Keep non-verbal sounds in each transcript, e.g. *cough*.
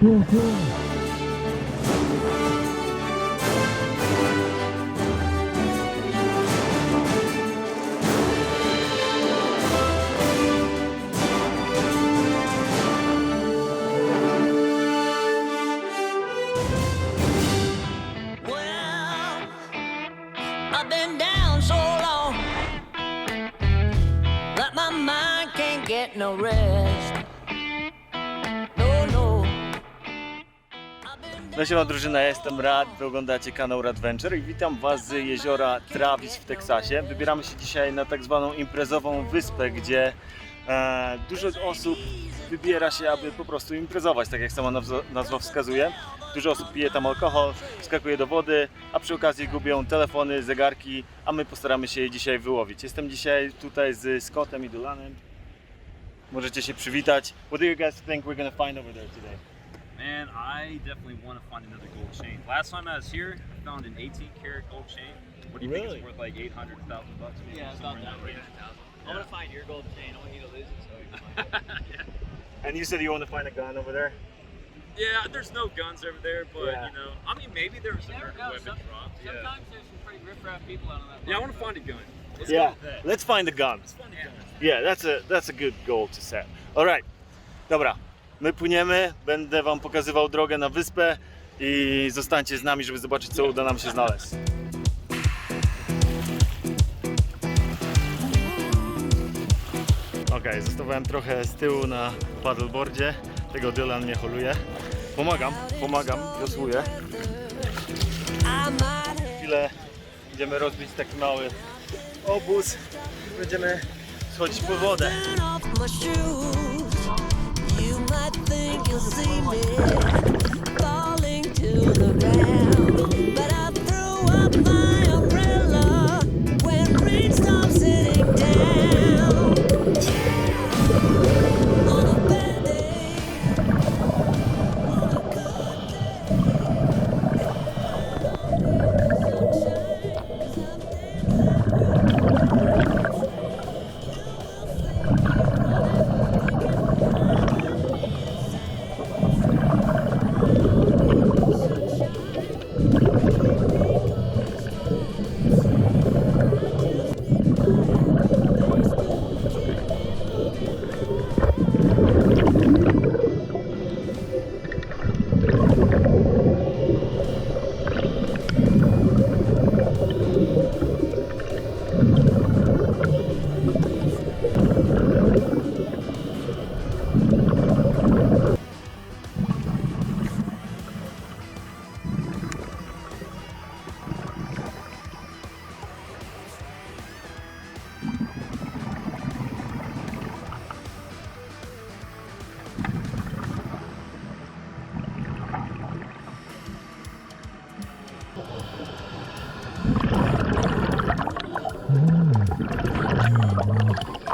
Yeah, yeah. No siema drużyna, jestem Rad, wy oglądacie kanał Radventure i witam was z jeziora Travis w Teksasie. Wybieramy się dzisiaj na tak zwaną imprezową wyspę, gdzie e, dużo osób wybiera się, aby po prostu imprezować, tak jak sama nazwa, nazwa wskazuje. Dużo osób pije tam alkohol, skakuje do wody, a przy okazji gubią telefony, zegarki, a my postaramy się je dzisiaj wyłowić. Jestem dzisiaj tutaj z Scottem i Dulanem. Możecie się przywitać. What do you guys think we're gonna find over there today? Man, I definitely want to find another gold chain. Last time I was here, I found an 18 karat gold chain. What do you think it's worth? Like 800,000 bucks? maybe, Yeah, somewhere about in that range. range. I'm gonna find your gold chain. I want you to lose it so we can find it. *laughs* And you said you want to find a gun over there? Yeah, there's no guns over there, but Yeah. you know, I mean, maybe there's was some never murder know. weapon Some, dropped. Yeah. sometimes there's some pretty riffraff people out on that. Yeah, I want to find a gun. Let's yeah, go with that. let's find the gun. Let's find a gun. Yeah, that's a that's a good goal to set. All right. Dobra, my płyniemy, będę wam pokazywał drogę na wyspę i zostańcie z nami, żeby zobaczyć co uda nam się znaleźć. Ok, zostawałem trochę z tyłu na paddleboardzie, tego Dylan mnie holuje. Pomagam, pomagam, wiosłuję. Chwilę będziemy rozbić taki mały obóz. Będziemy schodzić po wodę. Falling to the ground, but I threw up my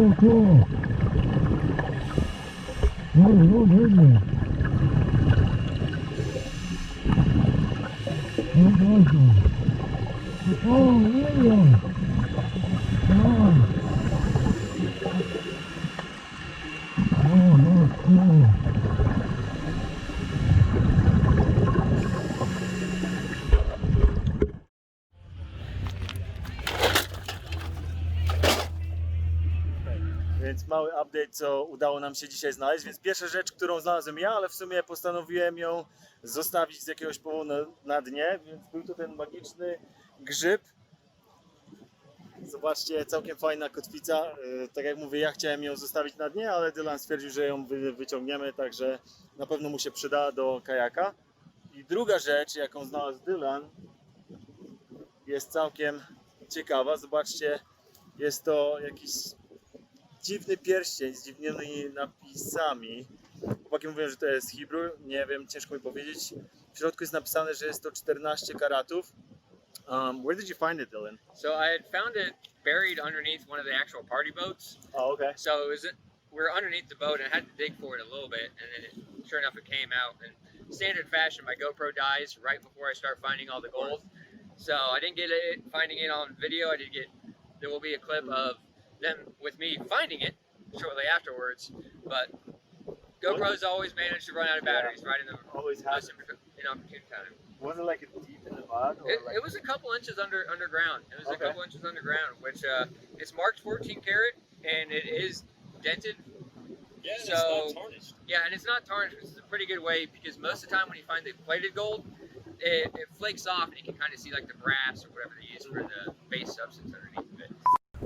そうそうない mały update, co udało nam się dzisiaj znaleźć. Więc pierwsza rzecz, którą znalazłem ja, ale w sumie postanowiłem ją zostawić z jakiegoś powodu na, na dnie, więc był to ten magiczny grzyb. Zobaczcie, całkiem fajna kotwica. Yy, Tak jak mówię, ja chciałem ją zostawić na dnie, ale Dylan stwierdził, że ją wy, wyciągniemy, także na pewno mu się przyda do kajaka. I druga rzecz, jaką znalazł Dylan, jest całkiem ciekawa. Zobaczcie, jest to jakiś dziwny pierścień z dziwnymi napisami. Chłopaki mówią, że to jest Hebrew, nie wiem, ciężko mi powiedzieć. W środku jest napisane, że jest to 14 karatów. Um, where did you find it, Dylan? So I had found it buried underneath one of the actual party boats. Oh, okay. So it was we were underneath the boat and I had to dig for it a little bit, and then it, sure enough, it came out. And standard fashion, my GoPro dies right before I start finding all the gold. So I didn't get it finding it on video. I did get there will be a clip of them with me finding it shortly afterwards. But GoPros always manage to run out of batteries right in the Always has. most inopportune time. Was it like deep in the mud? Or It, like... it was a couple inches under underground. It was Okay. a couple inches underground, which uh, it's marked 14 karat and it is dented. Yeah, and So- it's not tarnished. Yeah, and it's not tarnished, which is a pretty good way because most of the time when you find the plated gold, it, it flakes off and you can kind of see like the brass or whatever they use for the base substance underneath of it.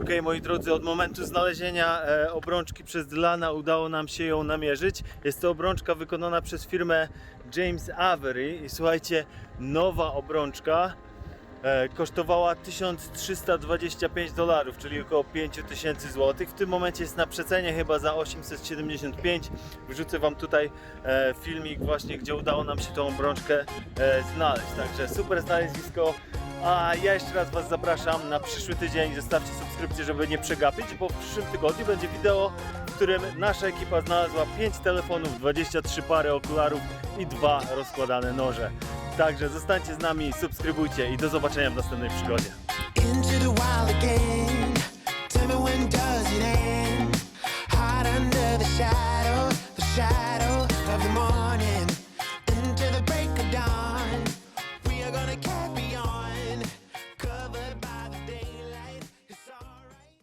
Okej, moi drodzy, od momentu znalezienia e, obrączki przez Dylana udało nam się ją namierzyć. Jest to obrączka wykonana przez firmę James Avery i słuchajcie, nowa obrączka e, kosztowała 1325 dolarów, czyli około 5000 zł. W tym momencie jest na przecenie chyba za 875. Wrzucę Wam tutaj e, filmik właśnie, gdzie udało nam się tą obrączkę e, znaleźć. Także super znalezisko. A ja jeszcze raz Was zapraszam na przyszły tydzień. Zostawcie subskrypcję, żeby nie przegapić, bo w przyszłym tygodniu będzie wideo, w którym nasza ekipa znalazła 5 telefonów, 23 pary okularów i dwa rozkładane noże. Także zostańcie z nami, subskrybujcie i do zobaczenia w następnej przygodzie. the